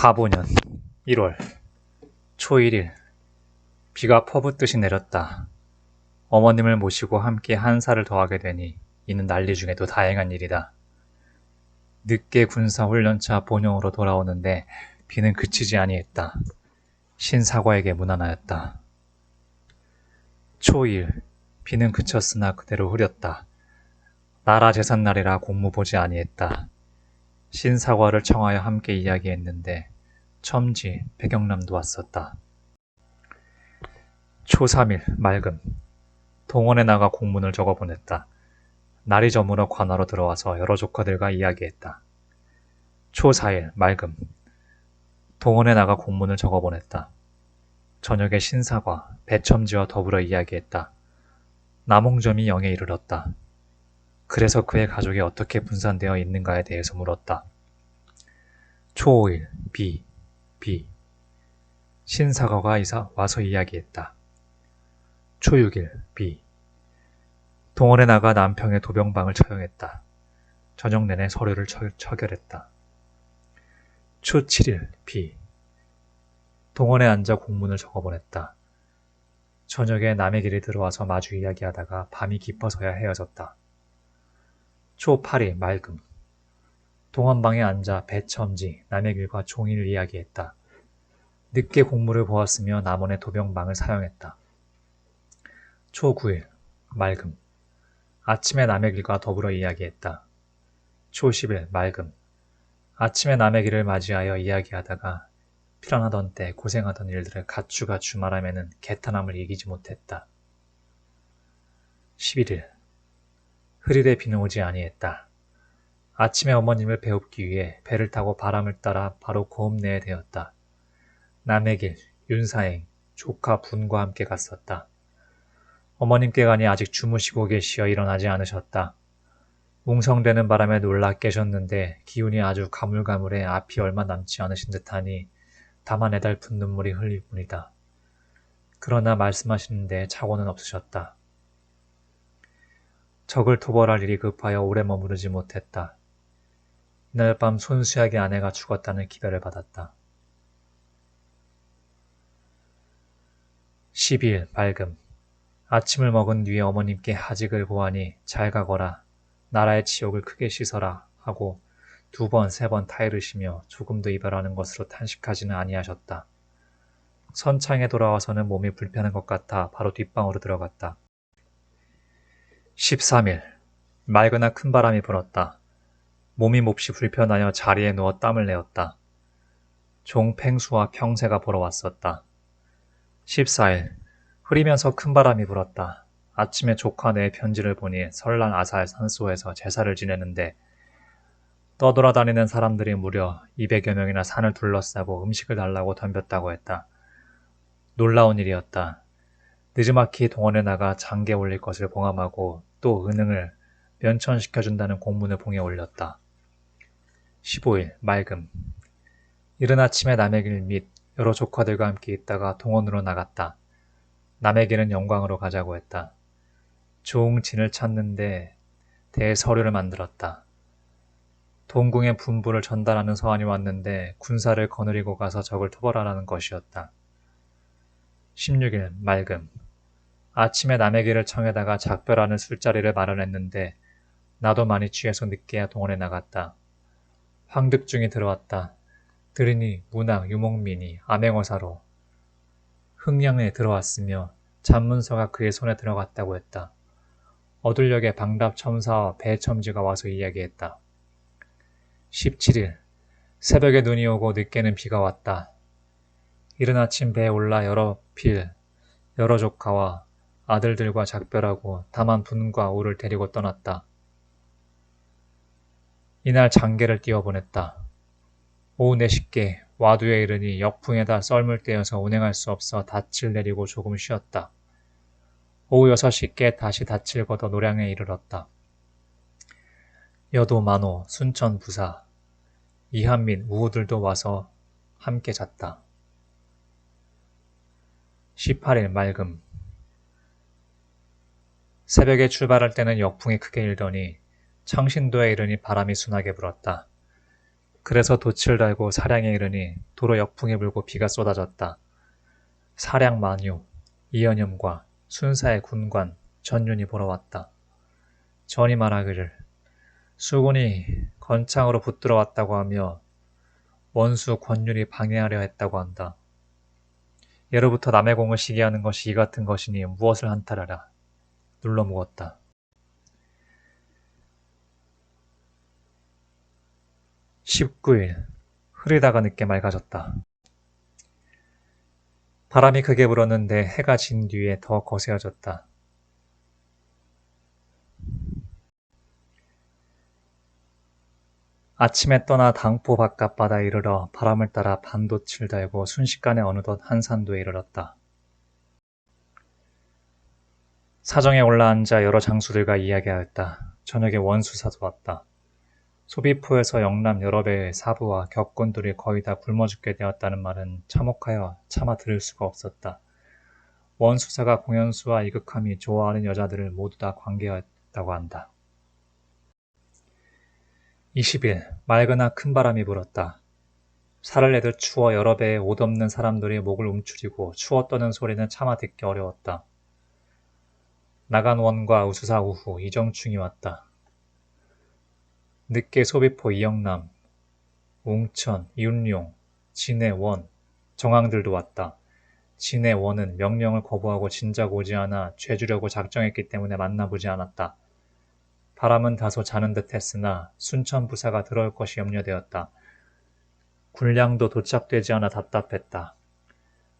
가보년 1월 초 1일 비가 퍼붓듯이 내렸다. 어머님을 모시고 함께 한 살을 더하게 되니 이는 난리 중에도 다행한 일이다. 늦게 군사 훈련차 본영으로 돌아오는데 비는 그치지 아니했다. 신사과에게 무난하였다. 초2일 비는 그쳤으나 그대로 흐렸다. 나라 제삿날이라 공무 보지 아니했다. 신사과를 청하여 함께 이야기했는데 첨지 백영남도 왔었다. 초3일 맑음 동원에 나가 공문을 적어 보냈다. 날이 저물어 관하로 들어와서 여러 조카들과 이야기했다. 초4일 맑음 동원에 나가 공문을 적어 보냈다. 저녁에 신사과, 배첨지와 더불어 이야기했다. 남홍점이 영에 이르렀다. 그래서 그의 가족이 어떻게 분산되어 있는가에 대해서 물었다. 초5일 비, 비. 신사과가 이사 와서 이야기했다. 초6일 비. 동원에 나가 남평의 도병방을 처형했다. 저녁 내내 서류를 처, 처결했다. 초 7일 비. 동원에 앉아 공문을 적어보냈다. 저녁에 남의 길에 들어와서 마주 이야기하다가 밤이 깊어서야 헤어졌다. 초 8일 맑음. 동원방에 앉아 배첨지, 남의 길과 종일 이야기했다. 늦게 공무를 보았으며 남원의 도병방을 사용했다. 초 9일 맑음. 아침에 남의 길과 더불어 이야기했다. 초 10일 맑음. 아침에 남의 길을 맞이하여 이야기하다가 피란하던 때 고생하던 일들을 가추가추 말하면은 개탄함을 이기지 못했다. 11일 흐리되 비는 오지 아니했다. 아침에 어머님을 배웁기 위해 배를 타고 바람을 따라 바로 고읍내에 되었다. 남의 길, 윤사행, 조카 분과 함께 갔었다. 어머님께 가니 아직 주무시고 계시어 일어나지 않으셨다. 웅성대는 바람에 놀라 깨셨는데 기운이 아주 가물가물해 앞이 얼마 남지 않으신 듯하니 다만 애달픈 눈물이 흘릴 뿐이다. 그러나 말씀하시는데 착오는 없으셨다. 적을 토벌할 일이 급하여 오래 머무르지 못했다. 이날 밤 손수약의 아내가 죽었다는 기별을 받았다. 12일 밝음 아침을 먹은 뒤에 어머님께 하직을 보아니 잘 가거라 나라의 치욕을 크게 씻어라 하고 두 번, 세 번 타이르시며 조금도 이별하는 것으로 탄식하지는 아니하셨다. 선창에 돌아와서는 몸이 불편한 것 같아 바로 뒷방으로 들어갔다. 13일 맑으나 큰 바람이 불었다. 몸이 몹시 불편하여 자리에 누워 땀을 내었다. 종 팽수와 평새가 보러 왔었다. 14일 흐리면서 큰 바람이 불었다. 아침에 조카 내 편지를 보니 설날 아살 산소에서 제사를 지내는데 떠돌아다니는 사람들이 무려 200여 명이나 산을 둘러싸고 음식을 달라고 덤볐다고 했다. 놀라운 일이었다. 느즈마키 동원에 나가 장계 올릴 것을 봉함하고 또 은흥을 면천시켜준다는 공문을 봉에 올렸다. 15일 맑음 이른 아침에 남의 길및 여러 조카들과 함께 있다가 동원으로 나갔다. 남의 길은 영광으로 가자고 했다. 종진을 찾는데 대서류를 만들었다. 동궁의 분부를 전달하는 서한이 왔는데 군사를 거느리고 가서 적을 토벌하라는 것이었다. 16일 맑음 아침에 남의 길을 청에다가 작별하는 술자리를 마련했는데 나도 많이 취해서 늦게야 동원에 나갔다. 황득중이 들어왔다. 들으니 문학 유목민이 암행어사로 흥량에 들어왔으며 잔문서가 그의 손에 들어갔다고 했다. 어둘역의 방답첨사와 배첨지가 와서 이야기했다. 17일 새벽에 눈이 오고 늦게는 비가 왔다. 이른 아침 배에 올라 여러 필, 여러 조카와 아들들과 작별하고 다만 분과 오를 데리고 떠났다. 이날 장계를 띄워보냈다. 오후 4시께 와두에 이르니 역풍에다 썰물 떼어서 운행할 수 없어 닻을 내리고 조금 쉬었다. 오후 6시께 다시 닻을 걷어 노량에 이르렀다. 여도 만호, 순천 부사, 이한민, 우우들도 와서 함께 잤다. 18일 맑음 새벽에 출발할 때는 역풍이 크게 일더니 창신도에 이르니 바람이 순하게 불었다. 그래서 돛을 달고 사량에 이르니 도로 역풍이 불고 비가 쏟아졌다. 사량 만유, 이연염과 순사의 군관, 전윤이 보러 왔다. 전이 말하기를 수군이 건창으로 붙들어 왔다고 하며 원수 권율이 방해하려 했다고 한다. 예로부터 남의 공을 시기하는 것이 이 같은 것이니 무엇을 한탈하라. 눌러 묵었다. 19일 흐리다가 늦게 맑아졌다. 바람이 크게 불었는데 해가 진 뒤에 더 거세어졌다. 아침에 떠나 당포 바깥바다에 이르러 바람을 따라 반도치를 달고 순식간에 어느덧 한산도에 이르렀다. 사정에 올라앉아 여러 장수들과 이야기하였다. 저녁에 원수사도 왔다. 소비포에서 영남 여러 배의 사부와 격군들이 거의 다 굶어 죽게 되었다는 말은 참혹하여 차마 들을 수가 없었다. 원수사가 공연수와 이극함이 좋아하는 여자들을 모두 다 관계하였다고 한다. 20일 맑으나 큰 바람이 불었다. 살을 내듯 추워 여러 배의 옷 없는 사람들이 목을 움츠리고 추워 떠는 소리는 차마 듣기 어려웠다. 나간 원과 우수사 우후 이정충이 왔다. 늦게 소비포 이영남, 웅천, 이윤용, 진해원, 정황들도 왔다. 진해원은 명령을 거부하고 진작 오지 않아 죄주려고 작정했기 때문에 만나보지 않았다. 바람은 다소 자는 듯 했으나 순천 부사가 들어올 것이 염려되었다. 군량도 도착되지 않아 답답했다.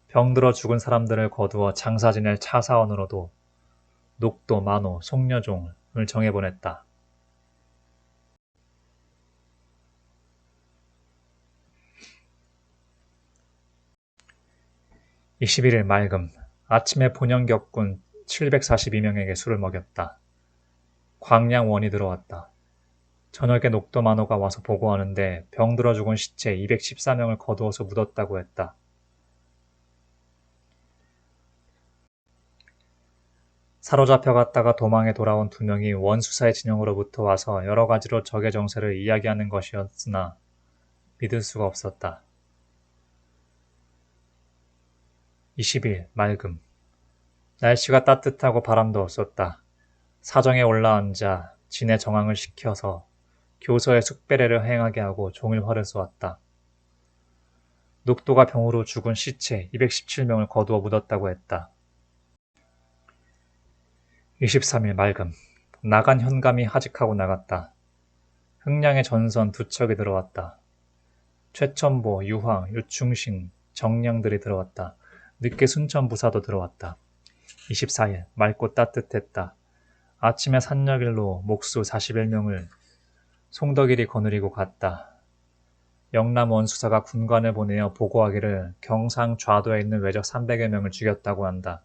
병들어 죽은 사람들을 거두어 장사 지낼 차사원으로도 녹도, 만호, 송녀종을 정해보냈다. (21일) 맑음 아침에 본영격군 742명에게 술을 먹였다. 광량원이 들어왔다. 저녁에 녹도 만호가 와서 보고하는데 병들어 죽은 시체 214명을 거두어서 묻었다고 했다. 사로잡혀 갔다가 도망에 돌아온 두 명이 원수사의 진영으로부터 와서 여러 가지로 적의 정세를 이야기하는 것이었으나 믿을 수가 없었다. 20일 맑음 날씨가 따뜻하고 바람도 없었다. 사정에 올라앉아 진의 정황을 시켜서 교서의 숙배례를 행하게 하고 종일화를 쏘았다. 녹도가 병으로 죽은 시체 217명을 거두어 묻었다고 했다. 23일 맑음 나간 현감이 하직하고 나갔다. 흥량의 전선 두 척이 들어왔다. 최천보, 유황, 유충신, 정량들이 들어왔다. 늦게 순천 부사도 들어왔다. 24일 맑고 따뜻했다. 아침에 산역일로 목수 41명을 송덕일이 거느리고 갔다. 영남 원수사가 군관을 보내어 보고하기를 경상 좌도에 있는 외적 300여 명을 죽였다고 한다.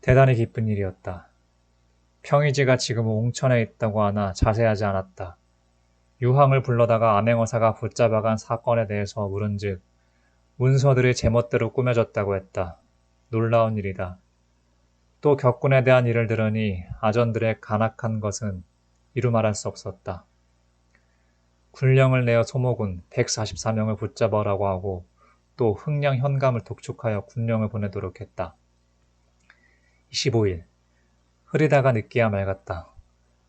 대단히 기쁜 일이었다. 평의지가 지금 웅천에 있다고 하나 자세하지 않았다. 유황을 불러다가 암행어사가 붙잡아간 사건에 대해서 물은즉 문서들이 제멋대로 꾸며졌다고 했다. 놀라운 일이다. 또 격군에 대한 일을 들으니 아전들의 간악한 것은 이루 말할 수 없었다. 군령을 내어 소모군 144명을 붙잡아라고 하고 또 흥량 현감을 독촉하여 군령을 보내도록 했다. 25일 흐리다가 늦게야 맑았다.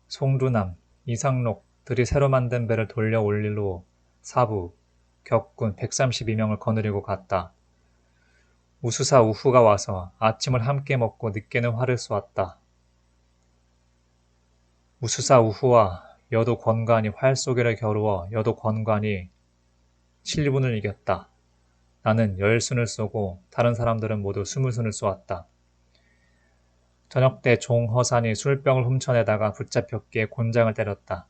송두남, 이상록 들이 새로 만든 배를 돌려 올릴로 사부, 격군 132명을 거느리고 갔다. 우수사 우후가 와서 아침을 함께 먹고 늦게는 활을 쏘았다. 우수사 우후와 여도 권관이 활 쏘기를 겨루어 여도 권관이 7분을 이겼다. 나는 열순을 쏘고 다른 사람들은 모두 스물 순을 쏘았다. 저녁 때 종허산이 술병을 훔쳐내다가 붙잡혔기에 곤장을 때렸다.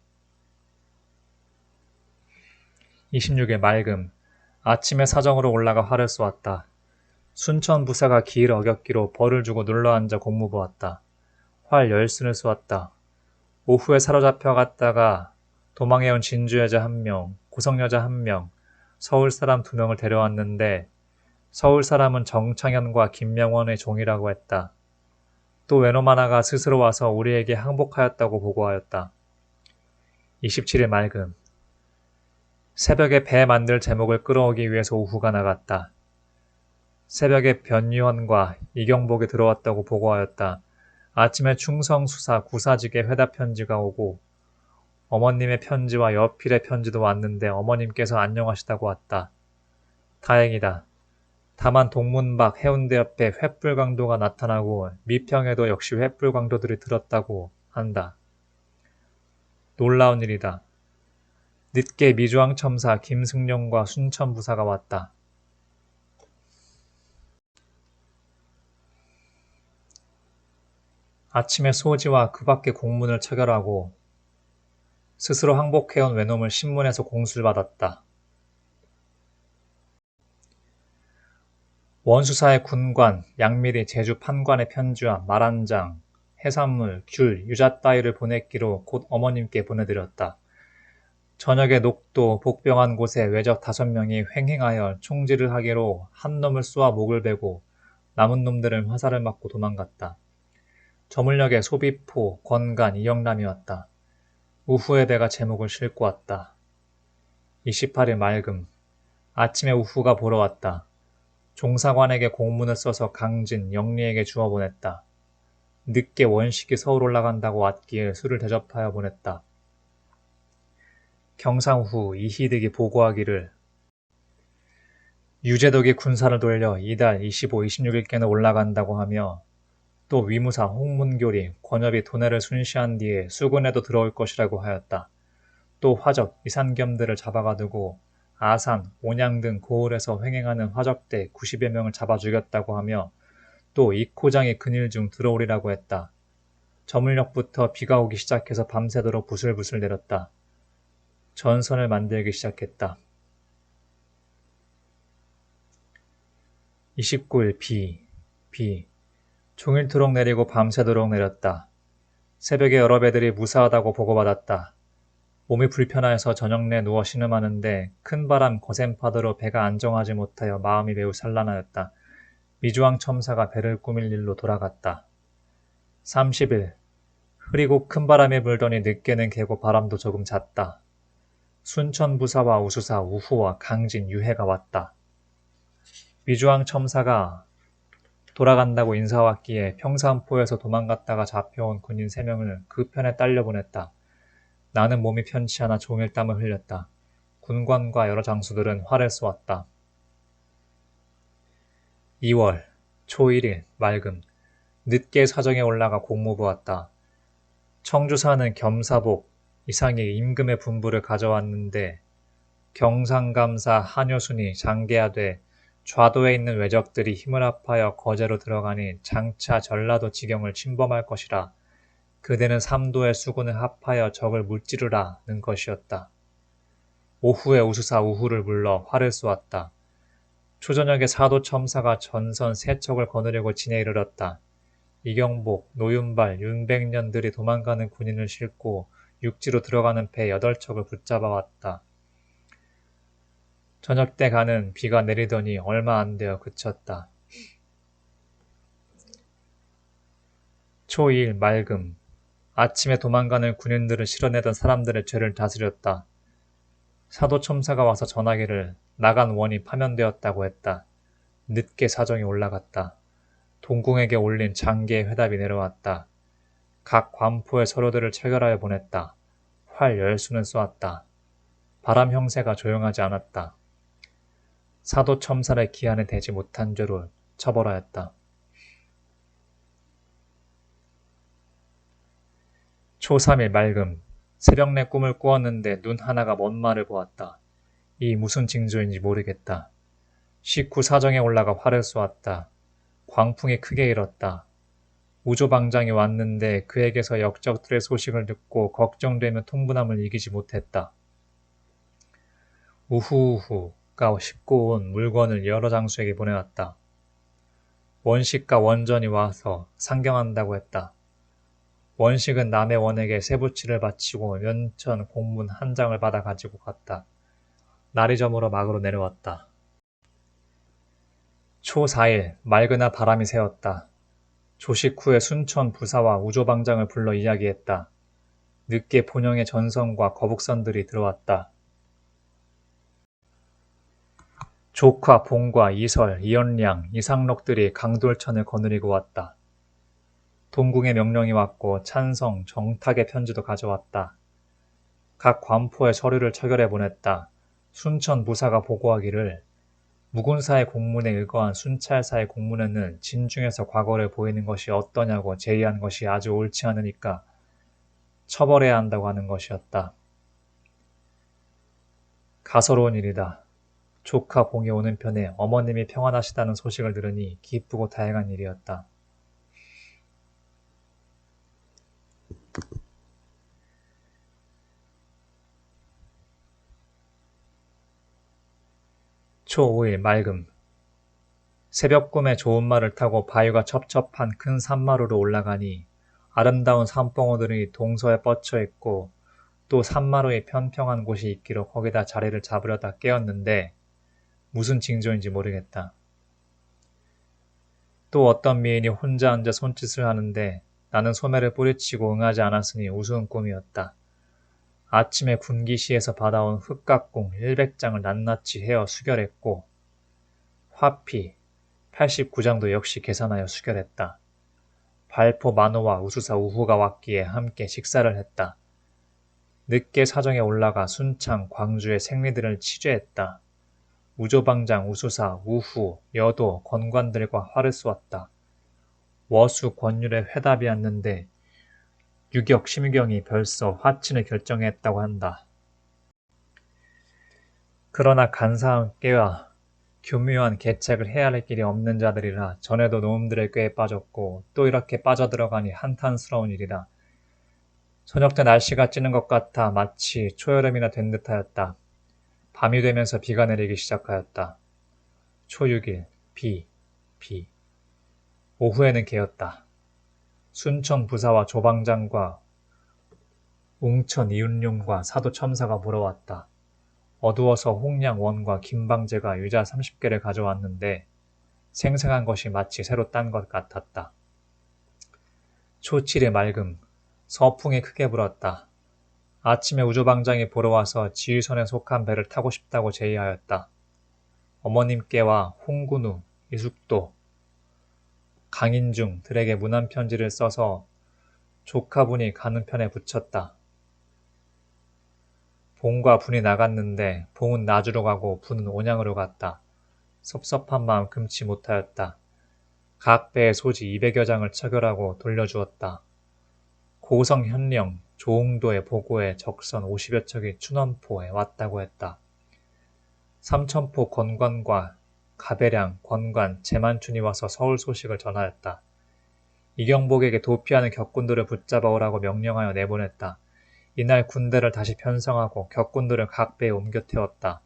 26일 맑음 아침에 사정으로 올라가 활을 쏘았다. 순천 부사가 길 어겼기로 벌을 주고 눌러앉아 공무 보았다. 활 열순을 쏘았다. 오후에 사로잡혀 갔다가 도망해온 진주 여자 한 명, 고성 여자 한 명, 서울 사람 두 명을 데려왔는데 서울 사람은 정창현과 김명원의 종이라고 했다. 또 외놈 하나가 스스로 와서 우리에게 항복하였다고 보고하였다. 27일 맑음. 새벽에 배 만들 제목을 끌어오기 위해서 우후가 나갔다. 새벽에 변유원과 이경복이 들어왔다고 보고하였다. 아침에 충성수사 구사직에 회답 편지가 오고 어머님의 편지와 여필의 편지도 왔는데 어머님께서 안녕하시다고 왔다. 다행이다. 다만 동문 밖 해운대 옆에 횃불 강도가 나타나고 미평에도 역시 횃불 강도들이 들었다고 한다. 놀라운 일이다. 늦게 미주왕 첨사 김승룡과 순천 부사가 왔다. 아침에 소지와 그 밖의 공문을 처결하고 스스로 항복해온 외놈을 신문에서 공수를 받았다. 원수사의 군관, 양미리 제주 판관의 편지와 말 한 장, 해산물, 귤, 유자 따위를 보냈기로 곧 어머님께 보내드렸다. 저녁에 녹도 복병한 곳에 외적 다섯 명이 횡행하여 총질을 하기로 한 놈을 쏘아 목을 베고 남은 놈들은 화살을 맞고 도망갔다. 저물녘에 소비포, 권간, 이영남이 왔다. 우후의 배가 제목을 싣고 왔다. 28일 맑음. 아침에 우후가 보러 왔다. 종사관에게 공문을 써서 강진, 영리에게 주어 보냈다. 늦게 원식이 서울 올라간다고 왔기에 술을 대접하여 보냈다. 경상 후 이희득이 보고하기를 유재덕이 군사를 돌려 이달 25, 26일께는 올라간다고 하며 또 위무사 홍문교리, 권엽이 도내를 순시한 뒤에 수군에도 들어올 것이라고 하였다. 또 화적, 이산겸들을 잡아가두고 아산, 온양 등 고을에서 횡행하는 화적대 90여 명을 잡아 죽였다고 하며 또 이코장이 그일 중 들어오리라고 했다. 저물녘부터 비가 오기 시작해서 밤새도록 부슬부슬 내렸다. 전선을 만들기 시작했다. 29일 비, 비. 종일토록 내리고 밤새도록 내렸다. 새벽에 여러 배들이 무사하다고 보고받았다. 몸이 불편하여서 저녁 내 누워 신음하는데 큰 바람 거센 파도로 배가 안정하지 못하여 마음이 매우 산란하였다. 미주왕 첨사가 배를 꾸밀 일로 돌아갔다. 30일 흐리고 큰 바람이 불더니 늦게는 개고 바람도 조금 잤다. 순천 부사와 우수사 우후와 강진 유해가 왔다. 미주왕 첨사가 돌아간다고 인사왔기에 평산포에서 도망갔다가 잡혀온 군인 3명을 그 편에 딸려 보냈다. 나는 몸이 편치 않아 종일 땀을 흘렸다. 군관과 여러 장수들은 활을 쏘았다. 2월 초 1일 맑음 늦게 사정에 올라가 공무부 왔다. 청주사는 겸사복 이상의 임금의 분부를 가져왔는데 경상감사 한효순이 장계하되 좌도에 있는 외적들이 힘을 합하여 거제로 들어가니 장차 전라도 지경을 침범할 것이라 그대는 삼도의 수군을 합하여 적을 물찌르라는 것이었다. 오후에 우수사 우후를 불러 활을 쏘았다. 초저녁에 사도 첨사가 전선 세 척을 거느려고 진에 이르렀다. 이경복, 노윤발, 윤백년들이 도망가는 군인을 싣고 육지로 들어가는 배 여덟 척을 붙잡아 왔다. 저녁 때 가는 비가 내리더니 얼마 안 되어 그쳤다. 초2일 맑음 아침에 도망가는 군인들을 실어내던 사람들의 죄를 다스렸다. 사도 첨사가 와서 전하기를 나간 원이 파면되었다고 했다. 늦게 사정이 올라갔다. 동궁에게 올린 장계의 회답이 내려왔다. 각 관포의 서로들을 체결하여 보냈다. 활 열수는 쏘았다. 바람 형세가 조용하지 않았다. 사도 첨살의 기한에 대지 못한 죄로 처벌하였다. 초 3일 맑음 새벽 내 꿈을 꾸었는데 눈 하나가 먼 말을 보았다. 이 무슨 징조인지 모르겠다. 식후 사정에 올라가 활을 쏘았다. 광풍이 크게 일었다. 우조방장이 왔는데 그에게서 역적들의 소식을 듣고 걱정되며 통분함을 이기지 못했다. 우후우후가 싣고 온 물건을 여러 장수에게 보내왔다. 원식과 원전이 와서 상경한다고 했다. 원식은 남의 원에게 세부치를 바치고 면천 공문 한 장을 받아 가지고 갔다. 날이 저물어 막으로 내려왔다. 초 4일 맑으나 바람이 새었다. 조식 후에 순천 부사와 우조방장을 불러 이야기했다. 늦게 본영의 전선과 거북선들이 들어왔다. 조카 봉과 이설, 이연량, 이상록들이 강돌천을 거느리고 왔다. 동궁의 명령이 왔고 찬성, 정탁의 편지도 가져왔다. 각 관포에 서류를 처결해 보냈다. 순천 부사가 보고하기를 무군사의 공문에 의거한 순찰사의 공문에는 진중에서 과거를 보이는 것이 어떠냐고 제의한 것이 아주 옳지 않으니까 처벌해야 한다고 하는 것이었다. 가서로운 일이다. 조카 봉이 오는 편에 어머님이 평안하시다는 소식을 들으니 기쁘고 다양한 일이었다. 초 5일 맑음 새벽 꿈에 좋은 말을 타고 바위가 첩첩한 큰 산마루로 올라가니 아름다운 산봉우들이 동서에 뻗쳐 있고 또 산마루에 편평한 곳이 있기로 거기다 자리를 잡으려다 깨었는데 무슨 징조인지 모르겠다. 또 어떤 미인이 혼자 앉아 손짓을 하는데 나는 소매를 뿌리치고 응하지 않았으니 우스운 꿈이었다. 아침에 군기시에서 받아온 흑각공 100장을 낱낱이 헤어 수결했고 화피 89장도 역시 계산하여 수결했다. 발포 만호와 우수사 우후가 왔기에 함께 식사를 했다. 늦게 사정에 올라가 순창, 광주의 생리들을 취재했다. 우조방장, 우수사, 우후, 여도, 권관들과 화를 쏘았다. 워수, 권율의 회답이었는데 유격, 심경이 벌써 화친을 결정했다고 한다. 그러나 간사한 꾀와 교묘한 계책을 헤아릴 길이 없는 자들이라 전에도 놈들의 꾀에 빠졌고 또 이렇게 빠져들어가니 한탄스러운 일이다. 저녁 때 날씨가 찌는 것 같아 마치 초여름이나 된 듯하였다. 밤이 되면서 비가 내리기 시작하였다. 초 6일, 비, 비. 오후에는 개었다. 순천 부사와 조방장과 웅천 이윤룡과 사도 첨사가 물어왔다. 어두워서 홍량원과 김방제가 유자 30개를 가져왔는데 생생한 것이 마치 새로 딴 것 같았다. 초칠의 맑음, 서풍이 크게 불었다. 아침에 우주방장이 보러 와서 지휘선에 속한 배를 타고 싶다고 제의하였다. 어머님께와 홍군우, 이숙도, 강인중 들에게 문안 편지를 써서 조카분이 가는 편에 붙였다. 봉과 분이 나갔는데 봉은 나주로 가고 분은 온양으로 갔다. 섭섭한 마음 금치 못하였다. 각 배의 소지 200여 장을 처결하고 돌려주었다. 고성 현령, 조홍도의 보고에 적선 50여 척이 춘원포에 왔다고 했다. 삼천포 권관과 가배량, 권관, 재만춘이 와서 서울 소식을 전하였다. 이경복에게 도피하는 격군들을 붙잡아 오라고 명령하여 내보냈다. 이날 군대를 다시 편성하고 격군들을 각 배에 옮겨 태웠다.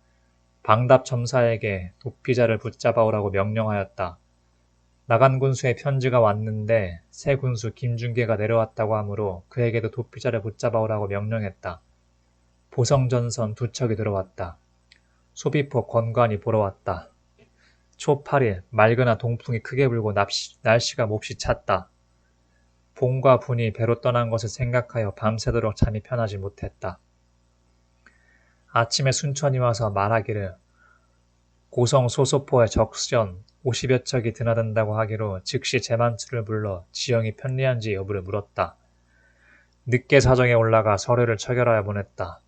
방답 점사에게 도피자를 붙잡아 오라고 명령하였다. 나간 군수의 편지가 왔는데 새 군수 김중계가 내려왔다고 하므로 그에게도 도피자를 붙잡아 오라고 명령했다. 보성전선 두 척이 들어왔다. 소비포 권관이 보러 왔다. 초 8일 맑으나 동풍이 크게 불고 납시, 날씨가 몹시 찼다. 봉과 분이 배로 떠난 것을 생각하여 밤새도록 잠이 편하지 못했다. 아침에 순천이 와서 말하기를 고성 소소포의 적전 50여 척이 드나든다고 하기로 즉시 재만추를 불러 지형이 편리한지 여부를 물었다. 늦게 사정에 올라가 서류를 처결하여 보냈다.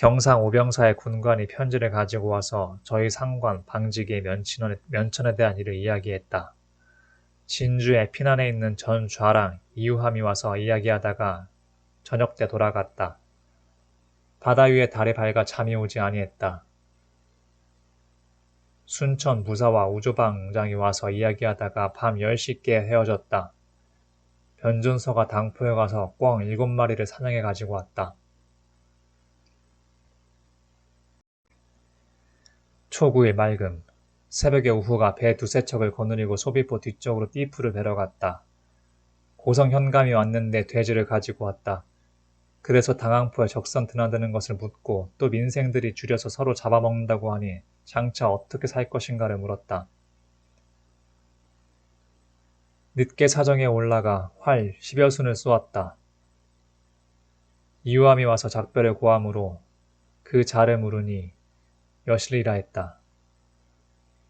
경상 오병사의 군관이 편지를 가지고 와서 저희 상관 방직의 면천에, 면천에 대한 일을 이야기했다. 진주에 피난에 있는 전 좌랑 이유함이 와서 이야기하다가 저녁 때 돌아갔다. 바다 위에 달이 밝아 잠이 오지 아니했다. 순천 부사와 우주방장이 와서 이야기하다가 밤 10시께 헤어졌다. 변준서가 당포에 가서 꿩 일곱 마리를 사냥해 가지고 왔다. 초구의 맑음. 새벽에 우후가 배 두세 척을 거느리고 소비포 뒤쪽으로 띠프를 뵈러 갔다. 고성 현감이 왔는데 돼지를 가지고 왔다. 그래서 당항포에 적선 드나드는 것을 묻고 또 민생들이 줄여서 서로 잡아먹는다고 하니 장차 어떻게 살 것인가를 물었다. 늦게 사정에 올라가 활 10여 순을 쏘았다. 이유함이 와서 작별을 고함으로 그 자를 물으니 여실이라 했다.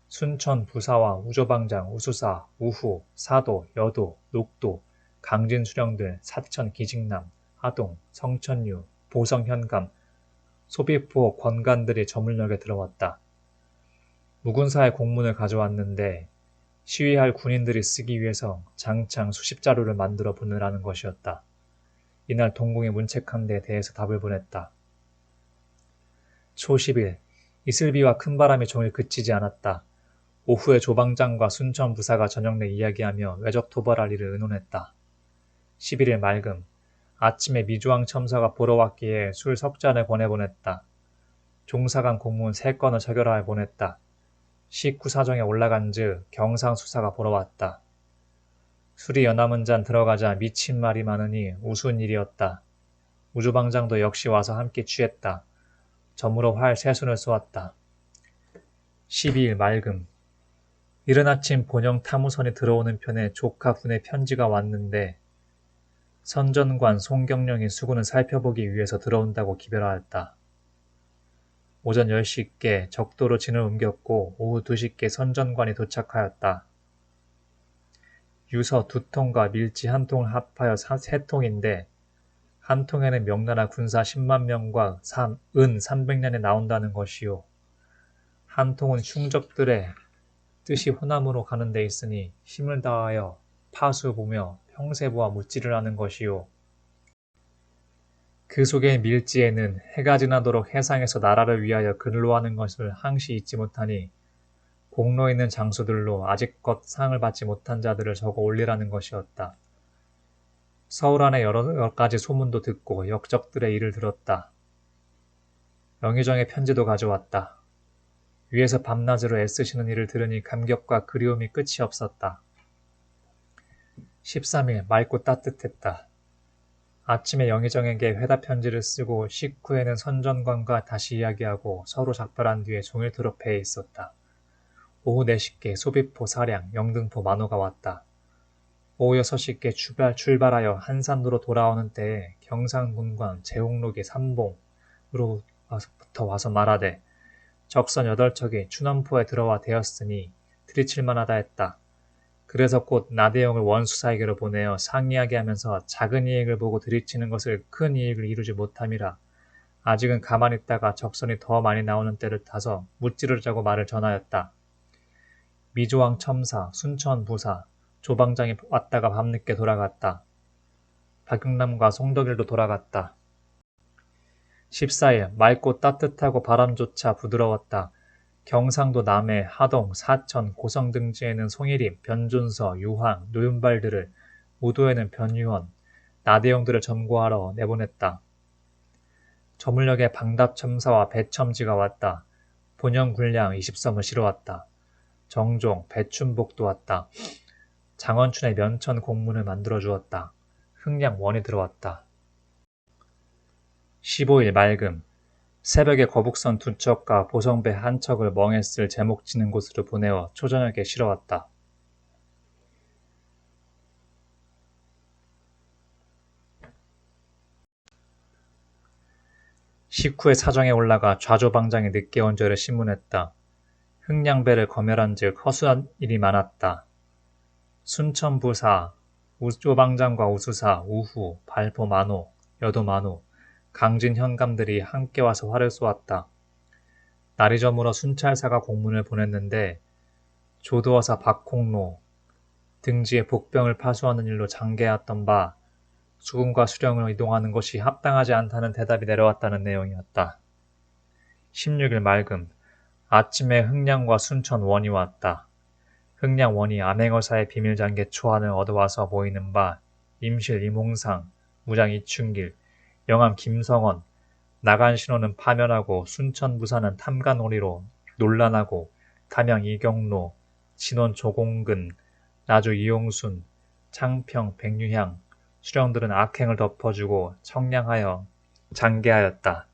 순천 부사와 우조방장, 우수사, 우후, 사도, 여도, 녹도, 강진 수령들, 사천 기직남, 하동, 성천유, 보성 현감, 소비포 권관들이 저물역에 들어왔다. 무군사의 공문을 가져왔는데 시위할 군인들이 쓰기 위해서 장창 수십 자루를 만들어 보내라는 것이었다. 이날 동궁이 문책한 데에 대해서 답을 보냈다. 초 10일 이슬비와 큰 바람이 종일 그치지 않았다. 오후에 조방장과 순천 부사가 저녁 내 이야기하며 외적 토벌할 일을 의논했다. 11일 맑음 아침에 미주왕 첨사가 보러 왔기에 술 석 잔을 보내보냈다. 종사관 공문 세 건을 처결하여 보냈다. 식구 사정에 올라간 즉 경상 수사가 보러 왔다. 술이 연암은 잔 들어가자 미친 말이 많으니 우스운 일이었다. 우주방장도 역시 와서 함께 취했다. 점으로 활 세순을 쏘았다. 12일 맑음 이른 아침 본영 탐우선이 들어오는 편에 조카 군의 편지가 왔는데 선전관 송경령이 수군을 살펴보기 위해서 들어온다고 기별하였다. 오전 10시께 적도로 진을 옮겼고 오후 2시께 선전관이 도착하였다. 유서 두 통과 밀지 한 통을 합하여 세 통인데 한 통에는 명나라 군사 10만 명과 은 300년에 나온다는 것이요. 한 통은 흉적들의 뜻이 호남으로 가는 데 있으니 힘을 다하여 파수 보며 평세부와 무찌를 하는 것이요. 그 속의 밀지에는 해가 지나도록 해상에서 나라를 위하여 근로하는 것을 항시 잊지 못하니 공로 있는 장소들로 아직껏 상을 받지 못한 자들을 적어 올리라는 것이었다. 서울 안에 여러 가지 소문도 듣고 역적들의 일을 들었다. 영의정의 편지도 가져왔다. 위에서 밤낮으로 애쓰시는 일을 들으니 감격과 그리움이 끝이 없었다. 13일 맑고 따뜻했다. 아침에 영의정에게 회답 편지를 쓰고 식후에는 선전관과 다시 이야기하고 서로 작별한 뒤에 종일토록 배에 있었다. 오후 4시께 소비포 사량, 영등포 만호가 왔다. 오후 6시께 출발, 출발하여 한산으로 돌아오는 때에 경상군관 제홍록이 삼봉으로부터 와서 말하되 적선 8척이 추남포에 들어와 되었으니 들이칠만하다 했다. 그래서 곧 나대용을 원수사에게로 보내어 상이하게 하면서 작은 이익을 보고 들이치는 것을 큰 이익을 이루지 못함이라. 아직은 가만히 있다가 적선이 더 많이 나오는 때를 타서 무찌르자고 말을 전하였다. 미조왕 첨사, 순천 부사, 조방장이 왔다가 밤늦게 돌아갔다. 박용남과 송덕일도 돌아갔다. 14일 맑고 따뜻하고 바람조차 부드러웠다. 경상도 남해, 하동, 사천, 고성 등지에는 송일임, 변준서, 유황, 노윤발들을, 우도에는 변유원, 나대용들을 점거하러 내보냈다. 저물역에 방답첨사와 배첨지가 왔다. 본영군량 20섬을 실어왔다. 정종, 배춘복도 왔다. 장원춘의 면천 공문을 만들어 주었다. 흥량 원이 들어왔다. 15일 맑음 새벽에 거북선 두 척과 보성배 한 척을 멍했을 제목 지는 곳으로 보내어 초저녁에 실어왔다. 식후에 사정에 올라가 좌조방장이 늦게 온 저를 신문했다. 흥량배를 검열한 즉 허수한 일이 많았다. 순천부사, 우조방장과 우수사, 우후, 발포 만호, 여도 만호, 강진 현감들이 함께 와서 활을 쏘았다. 날이 저물어 순찰사가 공문을 보냈는데 조도어사 박홍로 등지에 복병을 파수하는 일로 장계했던 바 수군과 수령을 이동하는 것이 합당하지 않다는 대답이 내려왔다는 내용이었다. 16일 맑음 아침에 흥량과 순천 원이 왔다. 흥량 원이 암행어사의 비밀장계 초안을 얻어와서 보이는 바 임실 이몽상, 무장 이춘길, 영암 김성원, 나간 신호는 파면하고 순천 부사는 탐관오리로 논란하고 담양 이경로, 진원 조공근, 나주 이용순, 창평 백유향, 수령들은 악행을 덮어주고 청량하여 장계하였다.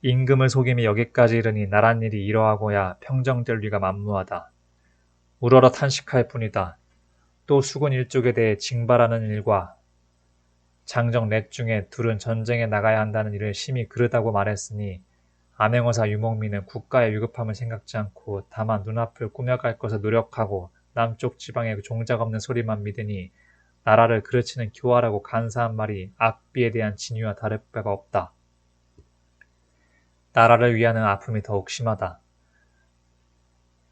임금을 속임이 여기까지 이르니 나란 일이 이러하고야 평정될 리가 만무하다. 우러러 탄식할 뿐이다. 또 수군 일족에 대해 징발하는 일과 장정 넷 중에 둘은 전쟁에 나가야 한다는 일을 심히 그르다고 말했으니 암행어사 유목민은 국가의 위급함을 생각지 않고 다만 눈앞을 꾸며갈 것을 노력하고 남쪽 지방의 종작 없는 소리만 믿으니 나라를 그르치는 교활하고 간사한 말이 악비에 대한 진위와 다를 바가 없다. 나라를 위하는 아픔이 더욱 심하다.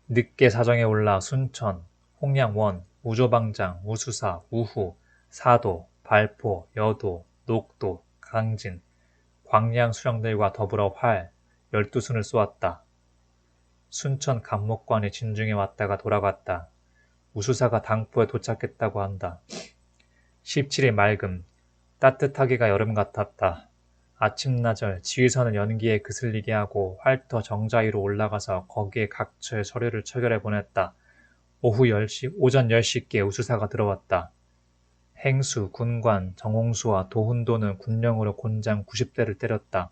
늦게 사정에 올라 순천, 홍량원, 우조방장, 우수사, 우후, 사도, 발포, 여도, 녹도, 강진, 광양 수령들과 더불어 활, 열두 순을 쏘았다. 순천 감목관이 진중에 왔다가 돌아갔다. 우수사가 당포에 도착했다고 한다. 17일 맑음, 따뜻하기가 여름 같았다. 아침나절 지휘선을 연기에 그슬리게 하고 활터 정자 위로 올라가서 거기에 각처의 서류를 처결해 보냈다. 오후 10시, 오전 10시께 우수사가 들어왔다. 행수, 군관, 정홍수와 도훈도는 군령으로 곤장 90대를 때렸다.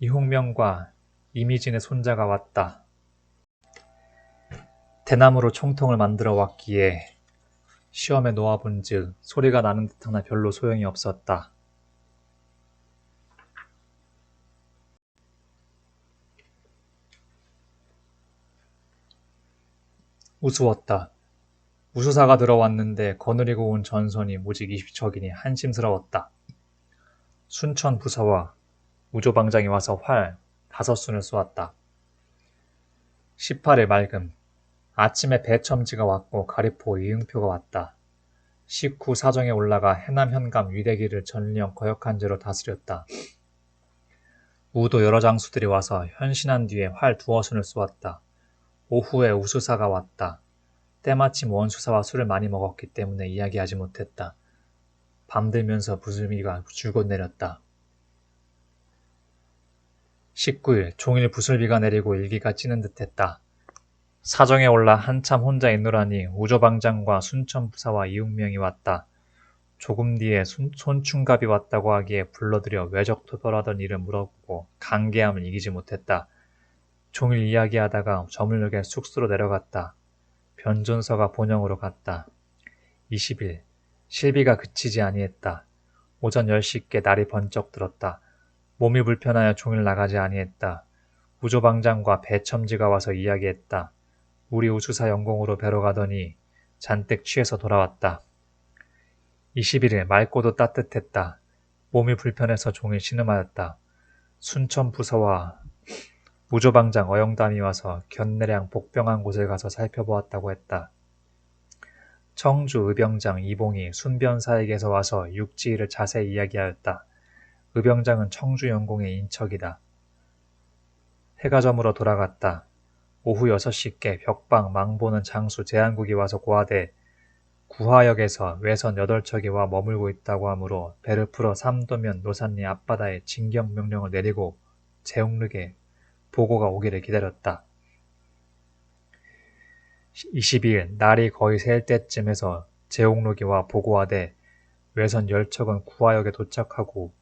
이홍명과 이미진의 손자가 왔다. 대나무로 총통을 만들어 왔기에 시험에 놓아본즉 소리가 나는 듯하나 별로 소용이 없었다. 우스웠다. 우수사가 들어왔는데 거느리고 온 전선이 무직 20척이니 한심스러웠다. 순천 부사와 우조방장이 와서 활 다섯 순을 쏘았다. 18일 맑음. 아침에 배첨지가 왔고 가리포 이응표가 왔다. 식후 사정에 올라가 해남 현감 위대기를 전령 거역한 죄로 다스렸다. 우도 여러 장수들이 와서 현신한 뒤에 활 두어 순을 쏘았다. 오후에 우수사가 왔다. 때마침 원수사와 술을 많이 먹었기 때문에 이야기하지 못했다. 밤들면서 부슬비가 줄곧 내렸다. 19일 종일 부슬비가 내리고 일기가 찌는 듯했다. 사정에 올라 한참 혼자 있노라니 우조방장과 순천부사와 이웅명이 왔다. 조금 뒤에 순, 손충갑이 왔다고 하기에 불러들여 외적 토벌하던 일을 물어보고 강개함을 이기지 못했다. 종일 이야기하다가 저물녘에 숙소로 내려갔다. 변존서가 본영으로 갔다. 20일 실비가 그치지 아니했다. 오전 10시께 날이 번쩍 들었다. 몸이 불편하여 종일 나가지 아니했다. 우조방장과 배첨지가 와서 이야기했다. 우리 우수사 영공으로 뵈러 가더니 잔뜩 취해서 돌아왔다. 21일 맑고도 따뜻했다. 몸이 불편해서 종일 신음하였다. 순천 부서와 우조방장 어영담이 와서 견내량 복병한 곳을 가서 살펴보았다고 했다. 청주 의병장 이봉이 순변사에게서 와서 육지일을 자세히 이야기하였다. 의병장은 청주 영공의 인척이다. 해가 저물어 돌아갔다. 오후 6시께 벽방 망보는 장수 제한국이 와서 고하되 구하역에서 외선 8척이 와 머물고 있다고 하므로 배를 풀어 삼도면 노산리 앞바다에 진격 명령을 내리고 제옥륵에 보고가 오기를 기다렸다. 22일 날이 거의 셀 때쯤에서 제옥록이 와 보고하되 외선 10척은 구하역에 도착하고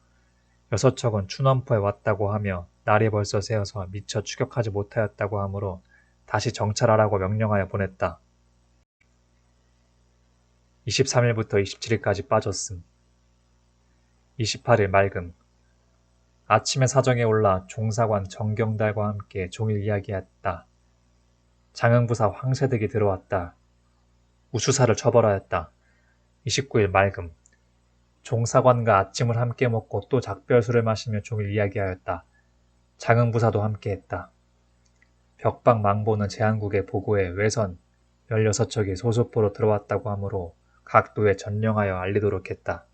6척은 추넘포에 왔다고 하며 날이 벌써 새어서 미처 추격하지 못하였다고 하므로 다시 정찰하라고 명령하여 보냈다. 23일부터 27일까지 빠졌음. 28일 맑음. 아침에 사정에 올라 종사관 정경달과 함께 종일 이야기했다. 장흥부사 황세득이 들어왔다. 우수사를 처벌하였다. 29일 맑음. 종사관과 아침을 함께 먹고 또 작별술을 마시며 종일 이야기하였다. 장흥부사도 함께했다. 벽방 망보는 제한국의 보고에 외선 16척이 소수포로 들어왔다고 하므로 각 도에 전령하여 알리도록 했다.